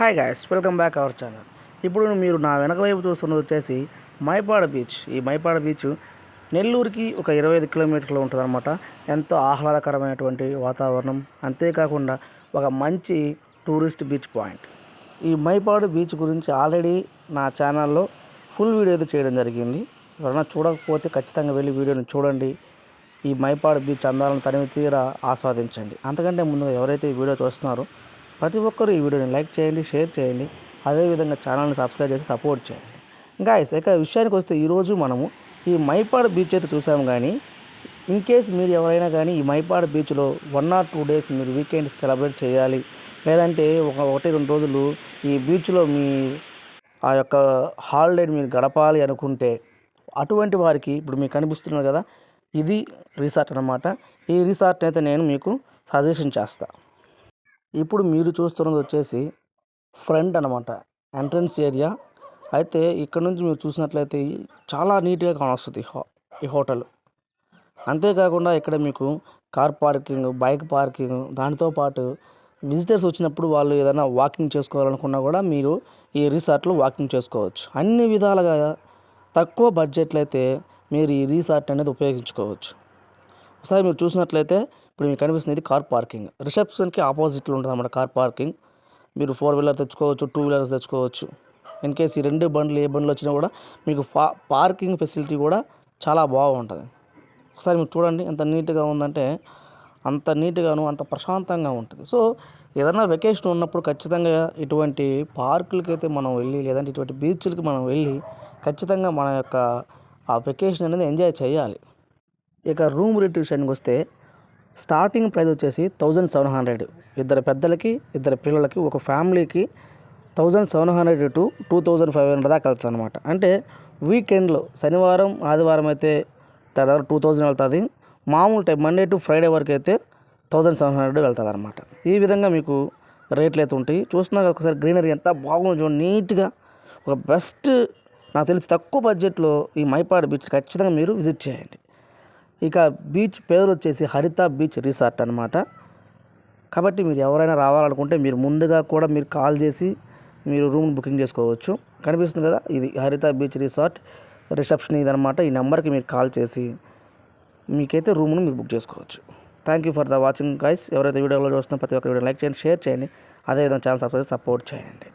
Hi guys welcome back our channel ఇప్పుడు మీరు నా వెనక వైపు చూస్తున్నది వచ్చేసి మైపాడ బీచ్. ఈ మైపాడ బీచ్ నెల్లూరుకి ఒక ఇరవై ఐదు కిలోమీటర్లు ఉంటుందన్నమాట. ఎంతో ఆహ్లాదకరమైనటువంటి వాతావరణం. అంతేకాకుండా ఒక మంచి టూరిస్ట్ బీచ్ పాయింట్. ఈ మైపాడు బీచ్ గురించి ఆల్రెడీ నా ఛానల్లో ఫుల్ వీడియో అయితే చేయడం జరిగింది. ఎవరైనా చూడకపోతే ఖచ్చితంగా వెళ్ళి వీడియోని చూడండి. ఈ మైపాడు బీచ్ అందాలను తనివి తీరా ఆస్వాదించండి. అంతకంటే ముందుగా ఎవరైతే ఈ వీడియో చూస్తున్నారో ప్రతి ఒక్కరూ ఈ వీడియోని లైక్ చేయండి షేర్ చేయండి. అదేవిధంగా ఛానల్ని సబ్స్క్రైబ్ చేసి సపోర్ట్ చేయండి. గాయస్ ఇక విషయానికి వస్తే ఈరోజు మనము ఈ మైపాడ్ బీచ్ అయితే చూసాము కానీ ఇన్ కేస్ మీరు ఎవరైనా కానీ ఈ మైపాడ్ బీచ్లో వన్ ఆర్ టూ డేస్ మీరు వీకెండ్ సెలబ్రేట్ చేయాలి. లేదంటే ఒక ఒకటి రెండు రోజులు ఈ బీచ్లో మీ ఆ యొక్క హాలిడేని మీరు గడపాలి అనుకుంటే అటువంటి వారికి ఇప్పుడు మీకు కనిపిస్తున్నారు కదా ఇది రిసార్ట్ అనమాట ఈ రిసార్ట్ అయితే నేను మీకు సజెషన్ చేస్తాను ఇప్పుడు మీరు చూస్తున్నది వచ్చేసి ఫ్రంట్ అనమాట ఎంట్రన్స్ ఏరియా. అయితే ఇక్కడ నుంచి మీరు చూసినట్లయితే చాలా నీట్గా కానొస్తుంది హో- ఈ హోటల్. అంతేకాకుండా ఇక్కడ మీకు కార్ పార్కింగ్ బైక్ పార్కింగ్ దానితో పాటు విజిటర్స్ వచ్చినప్పుడు వాళ్ళు ఏదైనా వాకింగ్ చేసుకోవాలనుకున్నా కూడా మీరు ఈ రిసార్ట్లో వాకింగ్ చేసుకోవచ్చు. అన్ని విధాలుగా తక్కువ బడ్జెట్లో అయితే మీరు ఈ రిసార్ట్ అనేది ఉపయోగించుకోవచ్చు. ఒకసారి మీరు చూసినట్లయితే ఇప్పుడు మీకు కనిపిస్తుంది ఇది కార్ పార్కింగ్ రిసెప్షన్కి ఆపోజిట్లో ఉంటుంది అన్నమాట కార్ పార్కింగ్ మీరు ఫోర్ వీలర్ తెచ్చుకోవచ్చు టూ వీలర్స్ తెచ్చుకోవచ్చు. ఇన్ కేస్ ఈ రెండు బండ్లు ఏ బండ్లు వచ్చినా కూడా మీకు ఫా పార్కింగ్ ఫెసిలిటీ కూడా చాలా బాగుంటుంది. ఒకసారి మీరు చూడండి ఎంత నీట్గా ఉందంటే అంత నీట్గాను అంత ప్రశాంతంగా ఉంటుంది. సో ఏదైనా వెకేషన్ ఉన్నప్పుడు ఖచ్చితంగా ఇటువంటి పార్కులకి అయితే మనం వెళ్ళి లేదంటే ఇటువంటి బీచ్లకి మనం వెళ్ళి ఖచ్చితంగా మన యొక్క ఆ వెకేషన్ అనేది ఎంజాయ్ చేయాలి. ఇక రూమ్ రేట్ విషయానికి వస్తే స్టార్టింగ్ ప్రైస్ వచ్చేసి థౌజండ్ సెవెన్ హండ్రెడ్. ఇద్దరు పెద్దలకి ఇద్దరు పిల్లలకి ఒక ఫ్యామిలీకి thousand seven hundred to two thousand five hundred దాకా వెళ్తుంది అనమాట అంటే వీకెండ్లో శనివారం ఆదివారం అయితే దాదాపు టూ థౌజండ్ వెళ్తుంది. మామూలు టైం మండే టు ఫ్రైడే వరకు అయితే థౌజండ్ సెవెన్ హండ్రెడ్ వెళ్తుంది అనమాట ఈ విధంగా మీకు రేట్లు అయితే ఉంటాయి. చూస్తున్నా ఒకసారి గ్రీనరీ ఎంత బాగుంది చూడండి నీట్గా. ఒక బెస్ట్ నాకు తెలిసి తక్కువ బడ్జెట్లో ఈ మైపాడు బీచ్ ఖచ్చితంగా మీరు విజిట్ చేయండి. ఇక బీచ్ పేరు వచ్చేసి హరిత బీచ్ రిసార్ట్ అనమాట కాబట్టి మీరు ఎవరైనా రావాలనుకుంటే మీరు ముందుగా కూడా మీరు కాల్ చేసి మీరు రూమ్ బుకింగ్ చేసుకోవచ్చు. కనిపిస్తుంది కదా ఇది హరిత బీచ్ రిసార్ట్ రిసెప్షన్ ఇదనమాట ఈ నెంబర్కి మీరు కాల్ చేసి మీకైతే రూమ్ను మీరు బుక్ చేసుకోవచ్చు. Thank you for the watching guys ఎవరైతే వీడియోలో చూస్తున్నా ప్రతి ఒక్క వీడియో లైక్ చేయండి షేర్ చేయండి. అదేవిధంగా ఛానల్ సబ్స్క్రైబ్ సపోర్ట్ చేయండి.